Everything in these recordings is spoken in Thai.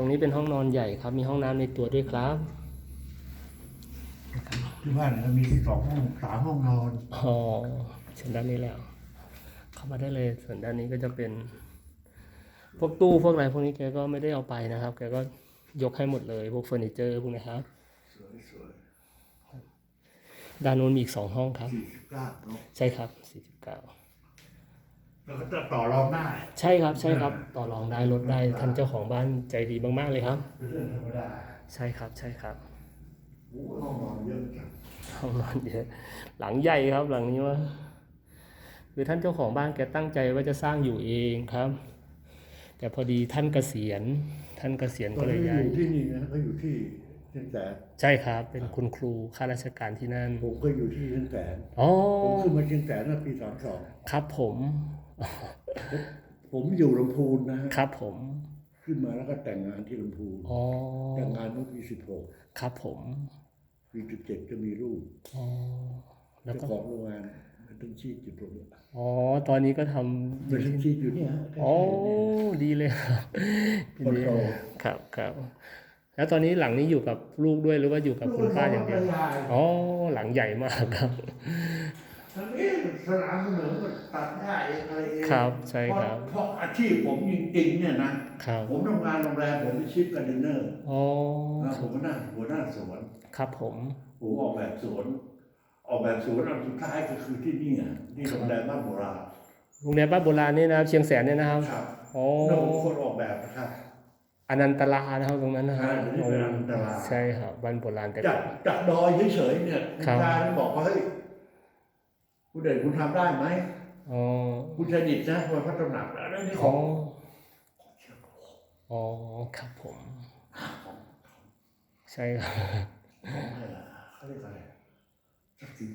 ตรงนี้เป็นห้องนอนใหญ่ครับ มีห้องน้ำในตัวด้วยครับ ที่บ้านเรามีสองห้องสามห้องนอนอ๋อเชิญด้านนี้แล้ว เข้ามาได้เลย ส่วนด้านนี้ก็จะเป็น พวกตู้พวกอะไรพวกนี้แกก็ไม่ได้เอาไปนะครับ แกก็ยกให้หมดเลย พวกเฟอร์นิเจอร์พวกนี้ครับสวยสวยด้านนู้นมีอีกสองห้องครับ สี่สิบเก้าเนาะ ใช่ครับสี่สิบ เก้าแล้วก็จะต่อรองได้ ใช่ครับใช่ครับต่อรองได้ลดได้ท่านเจ้าของบ้านใจดีมากๆเลยครับ เป็นเรื่องธรรมดาใช่ครับใช่ครับโอ้ห้องนอนเยอะจังห้องนอนเยอะหลังใหญ่ครับหลังนี้ว่าคือท่านเจ้าของบ้านแกตั้งใจว่าจะสร้างอยู่เองครับ แต่พอดีท่านเกษียณท่านเกษียณตอก็นเลยนี้ย้ายอยู่ที่นี่นะก็อยู่ที่เชียงแสนใช่ครับ เป็นคุณครูข้าราชการที่นั่นผมก็อยู่ที่เชียงแสนอ๋อผมขึ้นมาเชียงแสนเมื่อปีสามสองครับผม ผมอยู่ลำพูนนะฮะครับผม ขึ้นมาแล้วก็แต่งงานที่ลำพูนอ๋อแต่งงานเมื่อปีสิบหกครับผมปีสิบเจ็ดก็มีลูกอ๋อแล้วเจ้าก็ของโรงงานมันต้องชีพอยู่ตรงนี้อ๋อตอนนี้ก็ทำมันต้องชีพอยู่เนี่ยฮะอ๋อดีเลยครับคนโต ครับครับ แล้วตอนนี้หลังนี้อยู่กับลูกด้วยหรือว่าอยู่กับคุณป้าอย่างเดียวอ๋อหลังใหญ่มากครับ ทั้งนี้สนามเสนอมันตัดหญ้าเองอะไรเองครับใช่ครับเพราะอาชีพผมจริงๆเนี่ยนะครับผมทำงานโรงแรมผมเป็นชิปการเดนเนอร์อ๋อนะผมก็นั่งหัวหน้าสวน ครับผมผมออกแบบสวน ออกแบบสวนอันสุดท้ายก็คือที่นี่อะที่โรงแรมบ้านโบราณโรงแรมบ้านโบราณนี่นะครับเชียงแสนเนี่ยนะครับครับอ๋อแล้วผมเป็นคนออกแบบนะครับอนันตลานะครับตรงนั้นนะครับอ่าเดี๋ยวนี้เป็นอนันตลาใช่ครับบ้านโบราณแต่จากจากดอยเฉยๆเนี่ยคุณครับชายบอกว่าเฮ้ย คุณเด่นคุณทำได้ไหมอ๋อคุณชนิดนะวันพัฒนาอะไรนี่ขอ๋อองอ๋อครับผมใช่ครับของอะไรล่ะเขาเรียกอะไรทรัพย์สิน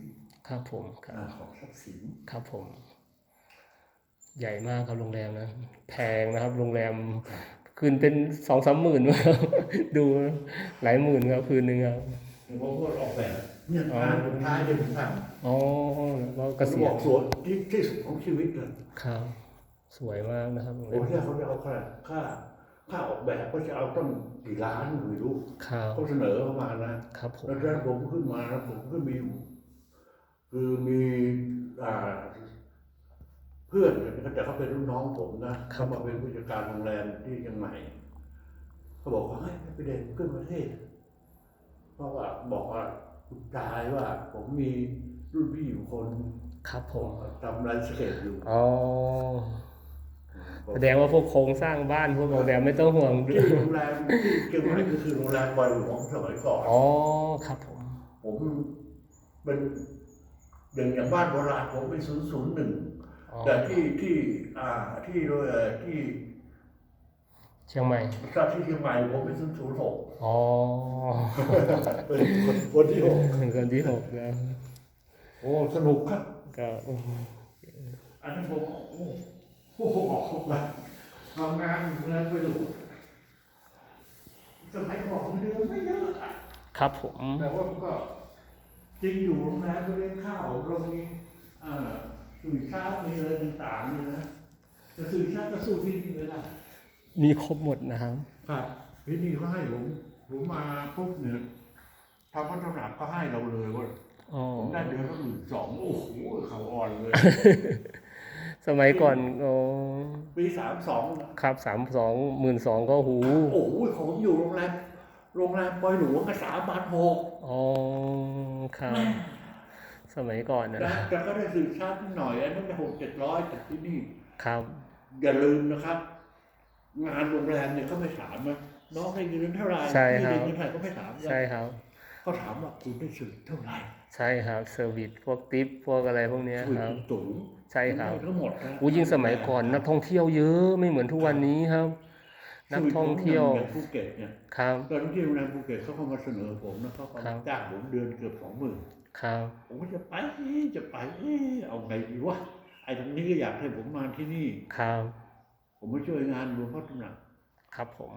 ครับผมครัอ่าบของทรัพย์สินครับผม ใหญ่มากครับโรงแรมนะ แพงนะครับ โรงแรมคืนเป็นสองสามหมื่นครับดูหลายหมื่นครับคืนหนึ่งครับผมก็ออกแบบ เนี่ยงานสุดท้ายที่ผมทำอ๋อแล้วผเกมษีบยอณกสวนที่ที่สุดของชีวิตเลยครับ สวยมากนะครับโรงผแรมมเชื่อเขาจะเอาค่าค่าค่าออกแบบก็จะเอาตั้งกี่ล้านไม่รู้ครับเขาเสนอเข้ามานะครับผมแล้วแล้วผมขึ้นมาแล้วผมก็มี คือมีอ่าเพื่อนเนี่ยแต่เขาเป็นรุ่นน้องผมนะเขามาเป็นผู้จัดการโรงแรมที่เชียงใหม่เขาบอกว่าให้ยไปเด่นขึ้นประเทศ เพราะว่าบอกว่า คุณตายว่า ผมมีรุ่นพี่อยู่คนครับผมทำรายสเกตอยู่อ๋อแสดงว่าพวกโครงสร้างบ้านพวกโรงแรมไม่ต้องห่วงที่โรงแรมที่เชียงใหม่ก็คือโรงแรมบอยหลวงสมัยก่อนอ๋อครับผม ผมเป็นอย่างอย่างบ้านโบราณผมเป็นศูนย์ศูนย์หนึ่งอ๋อแต่ที่ที่อ่าที่โดยเอ่อที่เชียงใหม่ถ้าที่เชียงใหม่ผมเป็นศูนย์ศูนย์หกอ๋อเป็นคนคนที่หกคนที่หกนะโอ้สนุกครับก็อันนั้นผมโอ้โหออกแบบทำงานเงินไปดูสมัยก่อนเดือนไม่เยอะอะครับผมแต่ว่ามันก็จริงอยู่โรงแรมก็เลี้ยงข้าวเรามีอ่าสื่อเช้ามีอะไรต่างๆนี่นะแต่สื่อเช้าก็สู้ที่นี่ไม่ได้ มีครบหมดนะครับครับที่นี่เขาให้ผมผมมาปุ๊บเนี่ยทางพัฒนาก็ให้เราเลยว่าอ๋อผมได้เดือนละหมื่นสองโอ้โหเขาอ่อนเลย สมัยก่อนอ๋อปีสามสองครับสามสองหมื่นสองก็หูโอ้โหของผมอยู่โรงแรมโรงแรมปอยหลวงก็สามบาทหกอ๋อครับแม่สมัยก่อนนะแต่แต่ก็ได้สื่อชาตินิดหน่อยอันนั้นหกเจ็ดร้อยแต่ที่นี่ครับ อย่าลืมนะครับ งานโรงแรมเนี่ยเขาไม่ถามนะน้องได้เงินเท่าไหร่ใช่ครับพี่ได้เงินเท่าไหร่ก็ไม่ถามใช่ครับเขาถามว่าคุณได้สื่อเท่าไหร่ใช่ครับเซอร์วิสพวกทิปพวกอะไรพวกเนี้ยสื่อครับ สูงใช่ครับ ทั้งหมดนะอู้ยิ่งสมัยก่อนนักท่องเที่ยวเยอะไม่เหมือนทุกวันนี้ครับ นักท่องเที่ยวอย่างภูเก็ตเนี่ยครับ ตอนที่โรงแรมภูเก็ตเขาเข้ามาเสนอผมนะเขาก็ครับ จ้างผมเดือนเกือบสองหมื่น ครับ ผมก็จะไปเอ๊ะจะไปเอ๊ะเอาไงดีวะไอ้ตรงนี้ก็อยากให้ผมมาที่นี่ ครับ ผมมาช่วยงานรวมพัฒนาครับผม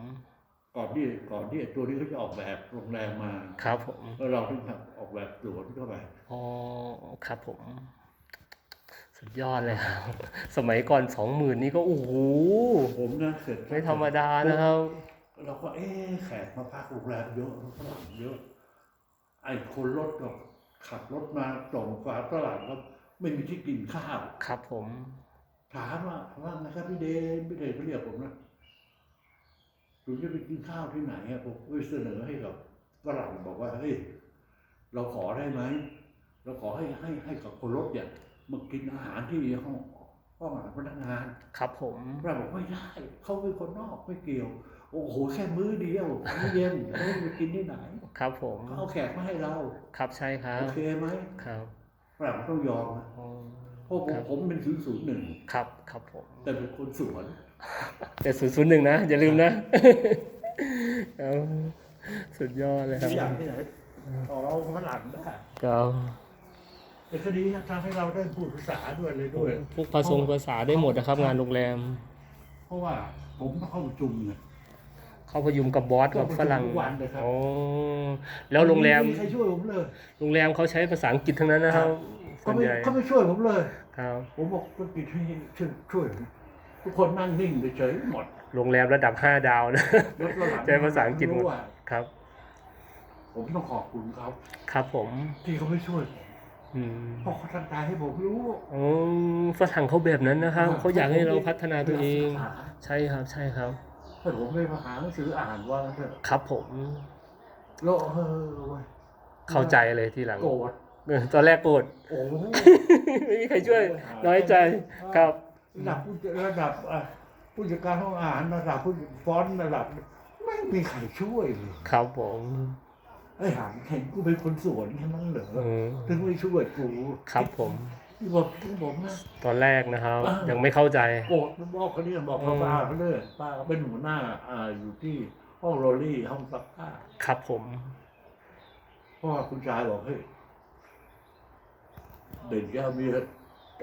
ก่อนที่ก่อนที่ไอ้ตัวนี้เขาจะออกแบบโรงแรมมาครับผมแล้วเราถึงทำออกแบบสวนเข้าไปอ๋อครับผม สุดยอดเลยครับ สมัยก่อนสองหมื่นนี่ก็โอ้โหผมนะเสร็จไม่ธรรมดานะครับ เราก็เอ๊ะแขกมาพักโรงแรมเยอะฝรั่งเยอะ ไอ้คนรถก็ขับรถมาส่งฝาฝรั่งก็ไม่มีที่กินข้าว ครับผม ถามว่าว่าไงครับพี่เดชพี่เดชเขาเรียกผมนะคุณจะไปกินข้าวที่ไหนอะผมก็ไปเสนอให้กับฝรั่งบอกว่าเฮ้ยเราขอได้ไหมเราขอให้ให้ให้กับคนรถเนี่ยมากินอาหารที่ห้องห้องอาหารพนักงาน ครับผมเราบอกไม่ได้เขาเป็นคนนอกไม่เกี่ยว โอ้โหแค่มื้อเดียวมื้อเย็นเขาจะไปกินที่ไหน ครับผมเขาเอาแขกมาให้เรา ครับใช่ครับโอเคไหมครับฝรั่งต้องยอมนะอ๋อ เพราะผมครับผมเป็นศูนย์ศูนย์หนึ่งครับครับผมแต่เป็นคนสวน แต่ศูนย์ศูนย์หนึ่งนะ อย่าลืมนะเอาสุดยอดเลยครับทุกอย่างที่ไหนต่อเราฝรั่งได้ครับแต่คดีทำให้เราได้พูดภาษาด้วยเลยด้วยพวกภาษาภาษาได้หมดนะครับ งานโรงแรม เพราะว่าผมต้องเข้าประชุมไงเข้าพยุมกับบอสกับฝรั่งเข้าประชุมทุกวันเลยครับโอ้แล้วโรงแรมไใครช่วยผมเลย โรงแรมเขาใช้ภาษาอังกฤษทั้งนั้นนะครับ เขาส่วนไม่ใหญ่เขาไม่ช่วยผมเลย ครับผมบอกธุรกิจช่วยช่วยช่วยผมทุกคนนั่งนิ่งเฉยๆหมดโรงแรมระดับห้าดาวนะแล้วก็หลังใช้ภาษาอังกฤษหมด รู้ว่าครับ ผมต้องขอบคุณเขาครับผมที่เขาไม่ช่วยผมอืมเพราะเขาตั้งใจให้ผมรู้อ๋อฝรั่งเขาแบบนั้นนะครับเขาอยากให้เราพัฒนาตัวเอง ศึกษาใช่ครับ ใช่ครับ ถ้าผมไม่มาหาหนังสืออ่านว่าเถอะครับผม แล้วเออเว้ยเข้าใจเลยทีหลัง โกรธ เออตอนแรกโกรธ โอ้โห ไม่มีใครช่วย น้อยใจครับ ระดับผู้ระดับอะผู้จัดการห้องอาหารระดับผู้ฟอนต์ระดับ ไม่มีใครช่วยเลยครับผมไอ้หางเห็นกูเป็นคนสวนแค่นั้นเหรอเออถึงไม่ช่วยกูครับผม ที่บอกที่ผมนะ ตอนแรกนะครับ อ่ายั ยังไม่เข้าใจ โกรธมันบอกเขาเนี่ยบอกอืมป้าเขาเลยป้าก็เป็นหัวหน้าอ่าอยู่ที่ห้องโรลลี่ห้องซักผ้าครับผม เพราะว่าคุณชายบอกเฮ้ย เด่นแก้วเมีย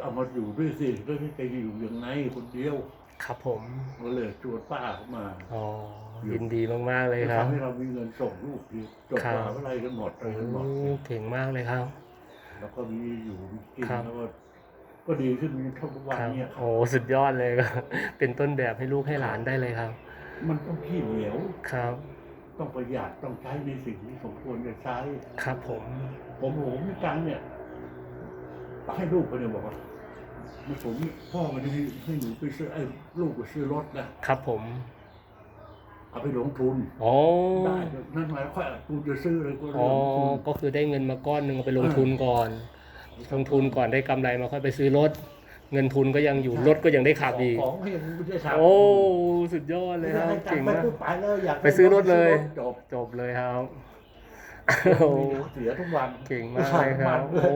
เอามาอยู่ด้วยสิแล้วนี่จะอยู่ยังไงคนเดียวครับผมก็เลยชวนป้าเข้ามาอ๋อยินดีมากๆเลยครับทำให้เรามีเงินส่งลูกที่จบครับมหาวิทยาลัยกันหมดอะไรโอ้กันหมดเก่งมากเลยครับ แล้วก็มีอยู่มีกินครับแล้วก็ก็ดีขึ้นมีทุกวันครับเนี่ยโอ้สุดยอดเลยครับ เป็นต้นแบบให้ลูกให้หลานได้เลยครับ มันต้องขี้เหนียวครับ ต้องประหยัดต้องใช้ในสิ่งที่สมควรจะใช้ ครับผม ผมผมมีตังค์เนี่ย ให้ลูกไปเนี่ยบอกว่ามันผมพ่อมันให้ให้หนูไปซื้อไอ้ลูกไปซื้อรถนะครับผม เอาไปลงทุนอ๋อได้นั่นหมายความว่ากูจะซื้ออะไรก็อ๋อลงทุนก็คือได้เงินมาก้อนหนึ่งเอาไปลงทุนก่อน ลงทุนก่อนได้กำไรมาค่อยไปซื้อรถ เงินทุนก็ยังอยู่รถก็ยังได้ขับอีก ของให้ยังไม่ได้ทำโอ้สุดยอดเลยครับเก่งไปมากปุ๊บไปแล้วอยาก ไปซื้อรถเลย จบ จบเลยครับ เสียทุกวันเก่งมากเลยครับโอ้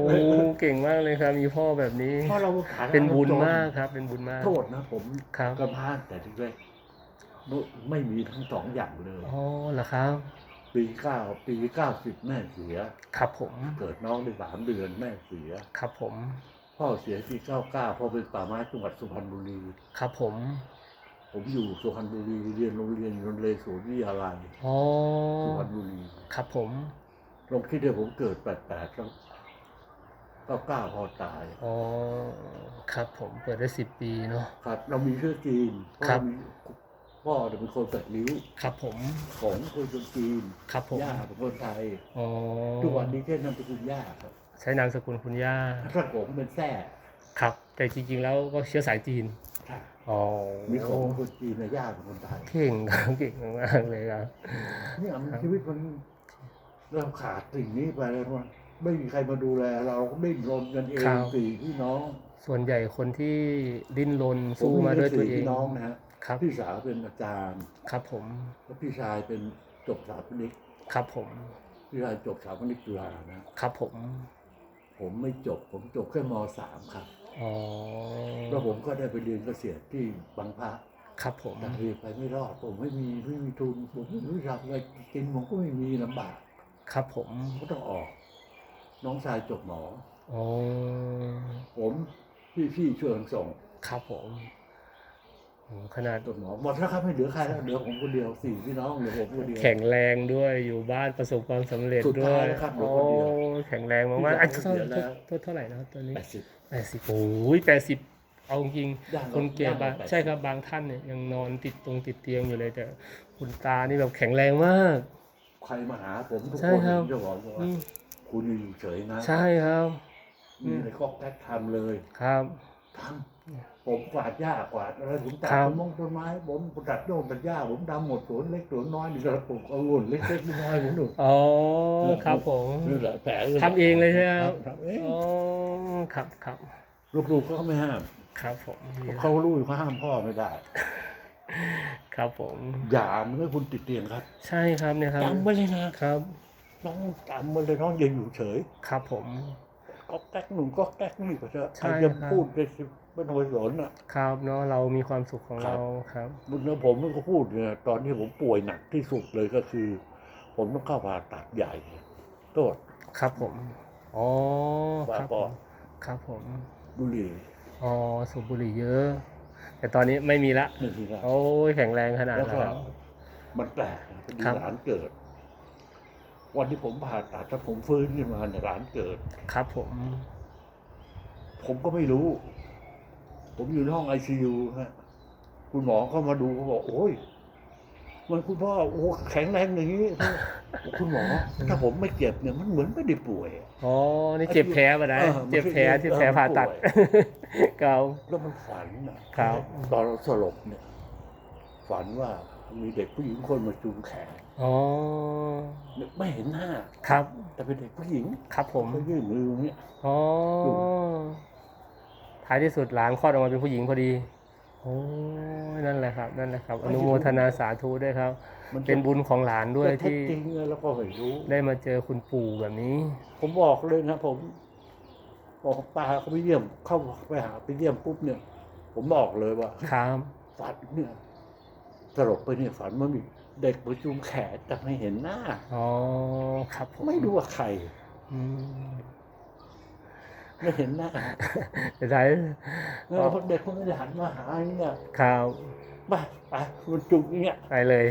เก่งมากเลยครับ มีพ่อแบบนี้เพราะเราขายเป็นบุญมากครับ เป็นบุญมากโทษนะผมครับกระพานแต่ทีแรกไม่มีทั้งสองอย่างเลยอ๋อเหรอครับ ปีเก้าปีเก้าสิบแม่เสีย ครับผมเกิดน้องได้สามเดือนแม่เสีย ครับผม พ่อเสียปีเก้าเก้าพ่อเป็นป่าไม้จังหวัดสุพรรณบุรี ครับผมผมอยู่สุพรรณบุรีเรียนโรงเรียนโรงเรียนศูนย์วิทยาลัยอ๋อสุพรรณบุรี ครับผม ลงที่เดียวผมเกิดแปดแปดแล้วเก้าเก้าพอตายอ๋อครับผมเปิดได้สิบปีเนาะครับ เรามีเชื้อจีนครับพ่อมีพ่อเนี่ยเป็นคนแปดริ้วครับผมของคนจีนครับผมย่าเป็นคนไทยอ๋อทุกวันนี้แค่นามสกุลย่าครับใช้นามสกุลคุณย่า ถ้าผมเป็นแท้ครับ แต่จริงๆแล้วก็เชื้อสายจีนครับอ๋อมีของเป็นคนจีนในย่าเป็นคนไทย เก่งครับเก่งมากๆเลยครับ เนี่ยมันชีวิตมัน เราขาดสิ่งนี้ไปแล้วมันไม่มีใครมาดูแล เราก็ดิ้นรนกันเองครับ สี่พี่น้องส่วนใหญ่คนที่ดิ้นรนผมสู้มาด้วยตัวสี่เองพี่น้องนะฮะครับพี่สาวเป็นอาจารย์ครับผมแล้วพี่ชายเป็นจบสถาปนิกครับผมพี่ชายจบสถาปนิกจุฬานะครับผมผมไม่จบ ผมจบแค่มสามครับอ๋อแล้วผมก็ได้ไปเรียนเกษตรที่บางพระครับผมแต่เรียนไปไม่รอด ผมไม่มีไม่มีทุนผมไม่รู้จักอะไรกินผมก็ไม่มีลำบาก ครับผมก็ต้องออก น้องชายจบหมอ อ๋อ ผมพี่พี่ช่วยกันส่ง ครับผมโอ้ขนาด จบหมอหมดแล้วครับไม่เหลือใครแล้วเหลือผมคนเดียวสี่พี่น้องเหลือผมคนเดียว แข็งแรงด้วยอยู่บ้านประสบความสำเร็จสุดด้ท้าวยยแล้วครับเหลืโอ้อคนเดียวแข็งแรงมากๆพี่อะชายเท่าเสียแล้วเท่าเท่าไหร่นะครับตอนนี้แปดสิบแปดสิบโอ้ยแปดสิบเอาจริง ย่างๆคนแก่บางย่างใช่ครับบางท่านเนี่ยยังนอนติดตรงติดเตียงอยู่เลยแต่คุณตานี่แบบแข็งแรงมาก ใครมาหาผมทุกใช่คนครับจะบอกว่าอืมคุณอยู่เฉยนะใช่ครับมีอะไรก็แก๊กทำเลยครับทำผมกวาดหญ้ากวาดอะไรผมตัดครับต้นมงต้นไม้ ผมตัดโน่นตัดหญ้าผมทำหมดสวนเล็กสวนน้อยนี่ก็ปลูกองุ่นเล็กๆน้อยๆผมหนูอ๋อครับผมนี่แหละแต่ทำเองเลยใช่ไหมครับทำเองอ๋อครับครับลูกๆก็ไม่ห้าม ครับผมนี่นะเขารู้อยู่เขาห้ามพ่อไม่ได้ ครับผมอย่ามันให้คุณติดเตียงครับใช่ครับเนี่ยครับจำไว้เลยนะครับน้องจำไว้เลยน้องอย่าอยู่เฉย ครับผมก็แก๊กหนุ่มก็แก๊กนี่ก็เถอะใช่ใครจะครับพูดได้สิไม่ต้องไปสนอะ ครับเนาะเรามีความสุขของครับเราครับบุญนะผมก็พูดเนี่ยตอนที่ผมป่วยหนักที่สุดเลยก็คือ ผมต้องเข้าผ่าตัดใหญ่โทษครับผมอ๋อว่าครับปผอมครับผมบุหรี่อ๋อสูบบุหรี่เยอะ แต่ตอนนี้ไม่มีละนี่ทีละโอ้ยแข็งแรงขนาดแล้วนั้นก็ครับมันแปลกนะพอดีครับ หลานเกิด วันที่ผมผ่าตัดถ้าผมฟื้นขึ้นมาเนี่ยหลานเกิด ครับผมผมก็ไม่รู้ ผมอยู่ในห้องไอซียูฮะ คุณหมอเข้ามาดูเขาบอก โอ้ย มันคุณพ่อโอ้แข็งแรงอย่างนี้ คุณหมอ ถ้าผมไม่เจ็บเนี่ยมันเหมือนไม่ได้ป่วยอะ อ๋อนี่เจ็บแผลปะนะเออเจ็บแผลที่เออแผลผ่าตัดป่วย เกาแล้วมันฝันนะครับ ตอนเราสลบเนี่ย ฝันว่ามีเด็กผู้หญิงคนมาจูงแขนอ๋อ ไม่เห็นหน้า ครับ แต่เป็นเด็กผู้หญิงครับผม ก็ยื่นมืออย่างเงี้ย อ๋ออยู่ท้ายที่สุดหลานคลอดออกมาเป็นผู้หญิงพอดี โอ้ยนั่นแหละครับ นั่นแหละครับ อนุโมทนาสาธุด้วยครับ มันเป็นบุญของหลานด้วยจะที่จริงๆแล้วก็ไม่รู้ ได้มาเจอคุณปู่แบบนี้ ผมบอกเลยนะผมบ อกตาเขาไปเยี่ยมเข้าไปหาไปเยี่ยมปุ๊บเนี่ย ผมบอกเลยว่าครับฝันเนี่ยสลบไปเนี่ยฝันว่ามีเด็กประจุมแขนแต่ไม่เห็นหน้าอ๋อครับผมไม่รู้ว่าใครอืมไม่เห็นหน้าเดี๋ยวท้ายเออเด็กคนนี้หันมาหาอย่างเนี่ยครับไปไปมันจุกอย่างเงี้ยไปเลย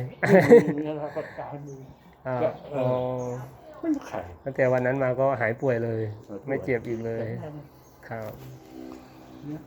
อย่างเงี้ยแล้วก็ตายมืออ่าก็เอออ๋อ๋อ ไม่รู้ใครตั้งแต่วันนั้นมาก็หายป่วยเลยหายป่วยไม่เจ็บอีกเลยแต่นั่นครับ เนี่ย